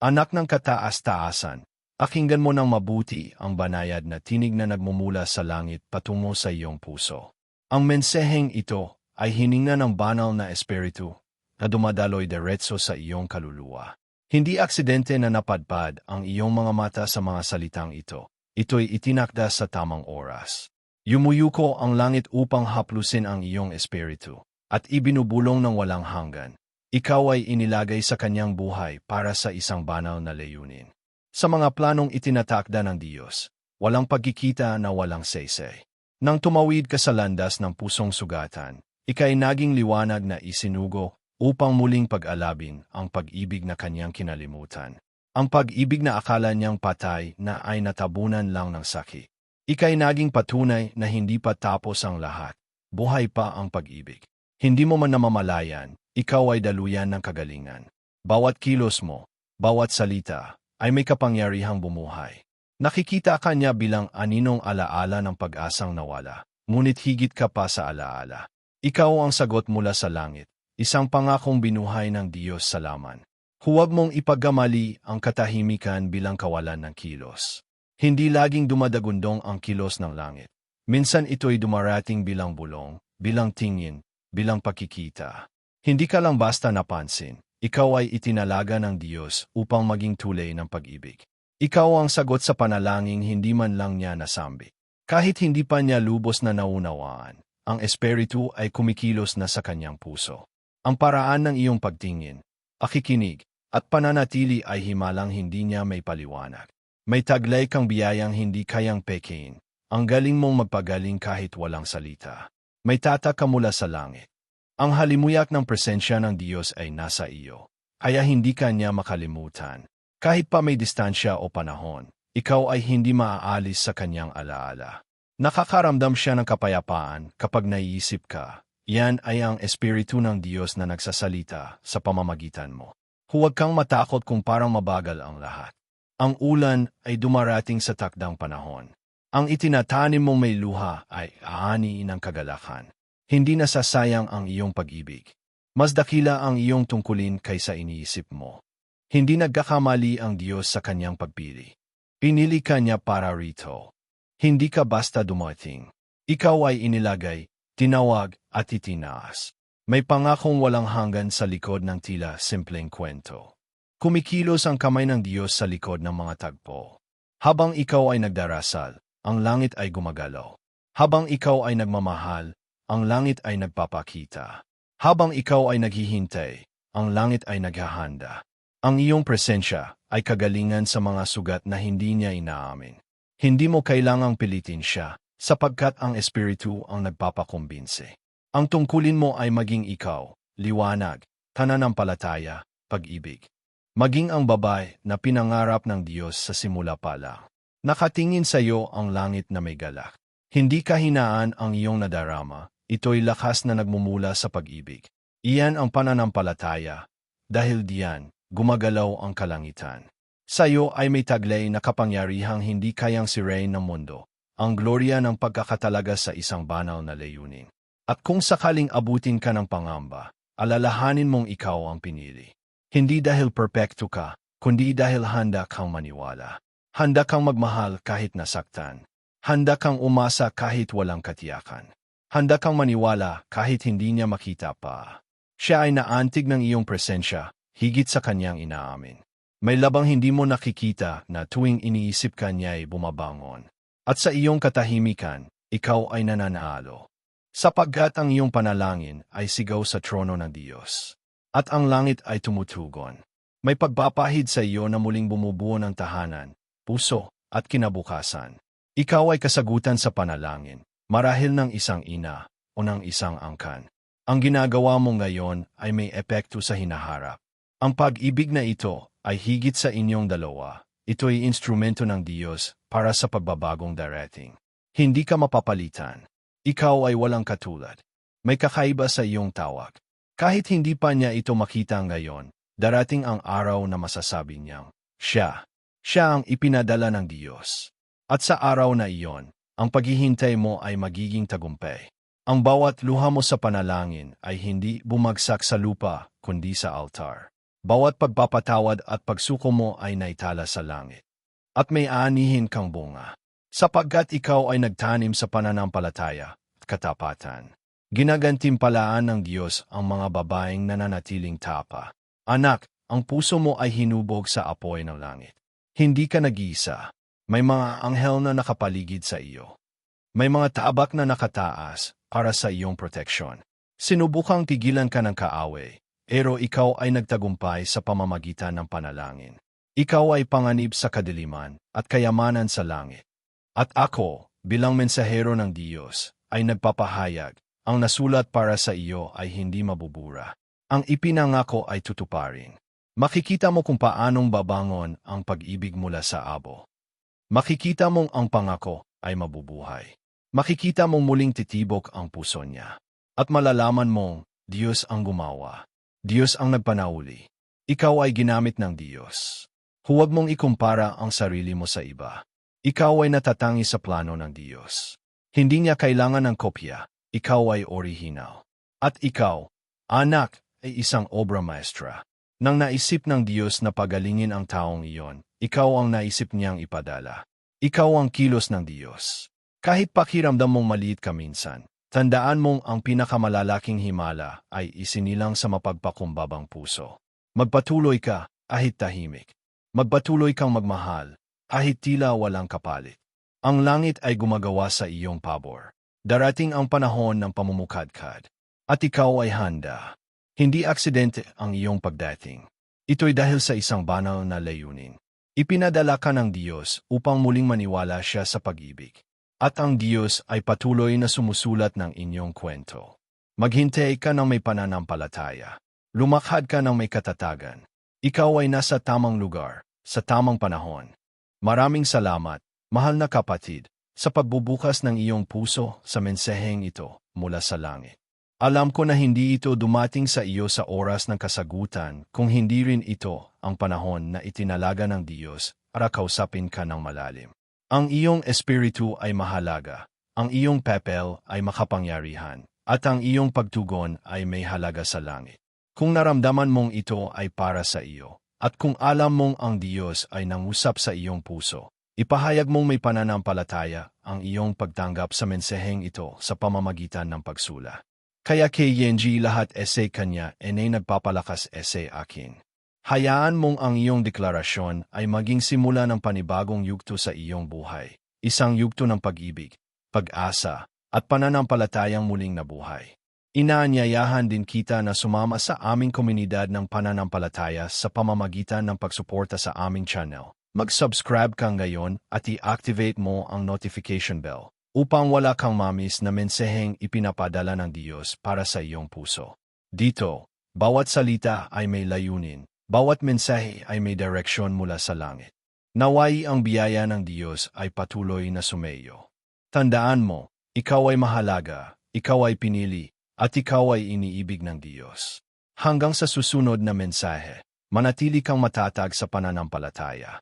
Anak ng kataas-taasan, akinggan mo ng mabuti ang banayad na tinig na nagmumula sa langit patungo sa iyong puso. Ang menseheng ito ay hininga ng banal na espiritu na dumadaloy diretso sa iyong kaluluwa. Hindi aksidente na napadpad ang iyong mga mata sa mga salitang ito. Ito'y itinakda sa tamang oras. Yumuyuko ang langit upang haplusin ang iyong espiritu at ibinubulong ng walang hanggan. Ikaw ay inilagay sa kanyang buhay para sa isang banal na layunin. Sa mga planong itinatakda ng Diyos, walang pagkikita na walang saysay. Nang tumawid ka sa landas ng pusong sugatan, ikay naging liwanag na isinugo upang muling pag-alabin ang pag-ibig na kanyang kinalimutan. Ang pag-ibig na akala niyang patay na ay natabunan lang ng sakit. Ikay naging patunay na hindi pa tapos ang lahat. Buhay pa ang pag-ibig. Hindi mo man namamalayan, ikaw ay daluyan ng kagalingan. Bawat kilos mo, bawat salita, ay may kapangyarihang bumuhay. Nakikita ka niya bilang aninong alaala ng pag-asang nawala, ngunit higit ka pa sa alaala. Ikaw ang sagot mula sa langit, isang pangakong binuhay ng Diyos sa laman. Huwag mong ipagamali ang katahimikan bilang kawalan ng kilos. Hindi laging dumadagundong ang kilos ng langit. Minsan ito'y dumarating bilang bulong, bilang tingin, bilang pakikita. Hindi ka lang basta napansin, ikaw ay itinalaga ng Diyos upang maging tulay ng pag-ibig. Ikaw ang sagot sa panalangin hindi man lang niya nasambi. Kahit hindi pa niya lubos na naunawaan, ang Espiritu ay kumikilos na sa kanyang puso. Ang paraan ng iyong pagtingin, akikinig, at pananatili ay himalang hindi niya may paliwanag. May taglay kang biyayang hindi kayang pekein. Ang galing mong magpagaling kahit walang salita. May tata ka mula sa langit. Ang halimuyak ng presensya ng Diyos ay nasa iyo, kaya hindi ka niya makalimutan. Kahit pa may distansya o panahon, ikaw ay hindi maaalis sa kanyang alaala. Nakakaramdam siya ng kapayapaan kapag naiisip ka. Yan ay ang espiritu ng Diyos na nagsasalita sa pamamagitan mo. Huwag kang matakot kung parang mabagal ang lahat. Ang ulan ay dumarating sa takdang panahon. Ang itinatanim mong may luha ay aaniin ng kagalakan. Hindi nasasayang ang iyong pag-ibig. Mas dakila ang iyong tungkulin kaysa iniisip mo. Hindi nagkakamali ang Diyos sa kanyang pagpili. Pinili ka niya para rito. Hindi ka basta dumating. Ikaw ay inilagay, tinawag at itinaas. May pangakong walang hanggan sa likod ng tila simpleng kwento. Kumikilos ang kamay ng Diyos sa likod ng mga tagpo. Habang ikaw ay nagdarasal, ang langit ay gumagalaw. Habang ikaw ay nagmamahal, ang langit ay nagpapakita. Habang ikaw ay naghihintay, ang langit ay naghahanda. Ang iyong presensya ay kagalingan sa mga sugat na hindi niya inaamin. Hindi mo kailangang pilitin siya, sapagkat ang Espiritu ang nagpapakumbinse. Ang tungkulin mo ay maging ikaw, liwanag, tananampalataya, pag-ibig. Maging ang babae na pinangarap ng Diyos sa simula pa lang. Nakatingin sa iyo ang langit na may galak. Hindi kahinaan ang iyong nadarama, Ito'y lakas na nagmumula sa pag-ibig. Iyan ang pananampalataya. Dahil diyan, gumagalaw ang kalangitan. Sa iyo ay may taglay na kapangyarihang hindi kayang sirain ng mundo, ang gloria ng pagkakatalaga sa isang banal na layunin. At kung sakaling abutin ka ng pangamba, alalahanin mong ikaw ang pinili. Hindi dahil perpekto ka, kundi dahil handa kang maniwala. Handa kang magmahal kahit nasaktan. Handa kang umasa kahit walang katiyakan. Handa kang maniwala kahit hindi niya makita pa. Siya ay naantig ng iyong presensya, higit sa kanyang inaamin. May labang hindi mo nakikita na tuwing iniisip ka niya ay bumabangon. At sa iyong katahimikan, ikaw ay nananalo. Sapagkat ang iyong panalangin ay sigaw sa trono ng Diyos. At ang langit ay tumutugon. May pagpapahid sa iyo na muling bumubuo ng tahanan, puso, at kinabukasan. Ikaw ay kasagutan sa panalangin marahil ng isang ina o ng isang angkan. Ang ginagawa mo ngayon ay may epekto sa hinaharap. Ang pag-ibig na ito ay higit sa inyong dalawa. Ito'y instrumento ng Diyos para sa pagbabagong darating. Hindi ka mapapalitan. Ikaw ay walang katulad. May kakaiba sa iyong tawag. Kahit hindi pa niya ito makita ngayon, darating ang araw na masasabi niyang, siya, siya ang ipinadala ng Diyos. At sa araw na iyon, ang paghihintay mo ay magiging tagumpay. Ang bawat luha mo sa panalangin ay hindi bumagsak sa lupa kundi sa altar. Bawat pagpapatawad at pagsuko mo ay naitala sa langit. At may aanihin kang bunga. Sapagkat ikaw ay nagtanim sa pananampalataya at katapatan. Ginagantimpalaan ng Diyos ang mga babaeng nananatiling tapa. Anak, ang puso mo ay hinubog sa apoy ng langit. Hindi ka nag-iisa. May mga anghel na nakapaligid sa iyo. May mga tabak na nakataas para sa iyong proteksyon. Sinubukang tigilan ka ng kaaway, pero ikaw ay nagtagumpay sa pamamagitan ng panalangin. Ikaw ay panganib sa kadiliman at kayamanan sa langit. At ako, bilang mensahero ng Diyos, ay nagpapahayag, ang nasulat para sa iyo ay hindi mabubura. Ang ipinangako ay tutuparin. Makikita mo kung paanong babangon ang pag-ibig mula sa abo. Makikita mong ang pangako ay mabubuhay. Makikita mong muling titibok ang puso niya. At malalaman mong Diyos ang gumawa. Diyos ang nagpanauli. Ikaw ay ginamit ng Diyos. Huwag mong ikumpara ang sarili mo sa iba. Ikaw ay natatangi sa plano ng Diyos. Hindi niya kailangan ng kopya, ikaw ay orihinal. At ikaw, anak, ay isang obra maestra. Nang naisip ng Diyos na pagalingin ang taong iyon, ikaw ang naisip niyang ipadala. Ikaw ang kilos ng Diyos. Kahit pakiramdam mong maliit ka minsan, tandaan mong ang pinakamalalaking himala ay isinilang sa mapagpakumbabang puso. Magpatuloy ka, ahit tahimik. Magpatuloy kang magmahal, ahit tila walang kapalit. Ang langit ay gumagawa sa iyong pabor. Darating ang panahon ng pamumukadkad, at ikaw ay handa. Hindi aksidente ang iyong pagdating. Ito'y dahil sa isang banal na layunin. Ipinadala ka ng Diyos upang muling maniwala siya sa pag-ibig. At ang Diyos ay patuloy na sumusulat ng inyong kwento. Maghintay ka ng may pananampalataya. Lumakhad ka ng may katatagan. Ikaw ay nasa tamang lugar, sa tamang panahon. Maraming salamat, mahal na kapatid, sa pagbubukas ng iyong puso sa mensaheng ito mula sa langit. Alam ko na hindi ito dumating sa iyo sa oras ng kasagutan kung hindi rin ito ang panahon na itinalaga ng Diyos para kausapin ka ng malalim. Ang iyong espiritu ay mahalaga, ang iyong pepel ay makapangyarihan, at ang iyong pagtugon ay may halaga sa langit. Kung naramdaman mong ito ay para sa iyo, at kung alam mong ang Diyos ay nangusap sa iyong puso, Ipahayag mong may pananampalataya ang iyong pagtanggap sa mensaheng ito sa pamamagitan ng pagsula. Kaya kay Yenji lahat essay kanya enay nagpapalakas essay akin. Hayaan mong ang iyong deklarasyon ay maging simula ng panibagong yugto sa iyong buhay. Isang yugto ng pag-ibig, pag-asa, at pananampalatayang muling nabuhay. Inaanyayahan din kita na sumama sa aming komunidad ng pananampalataya sa pamamagitan ng pagsuporta sa aming channel. Mag-subscribe ka ngayon at i-activate mo ang notification bell upang wala kang mamis na mensaheng ipinapadala ng Diyos para sa iyong puso. Dito, bawat salita ay may layunin, bawat mensahe ay may direksyon mula sa langit. Naway ang biyaya ng Diyos ay patuloy na sumeyo. Tandaan mo, ikaw ay mahalaga, ikaw ay pinili, at ikaw ay iniibig ng Diyos. Hanggang sa susunod na mensahe, manatili kang matatag sa pananampalataya.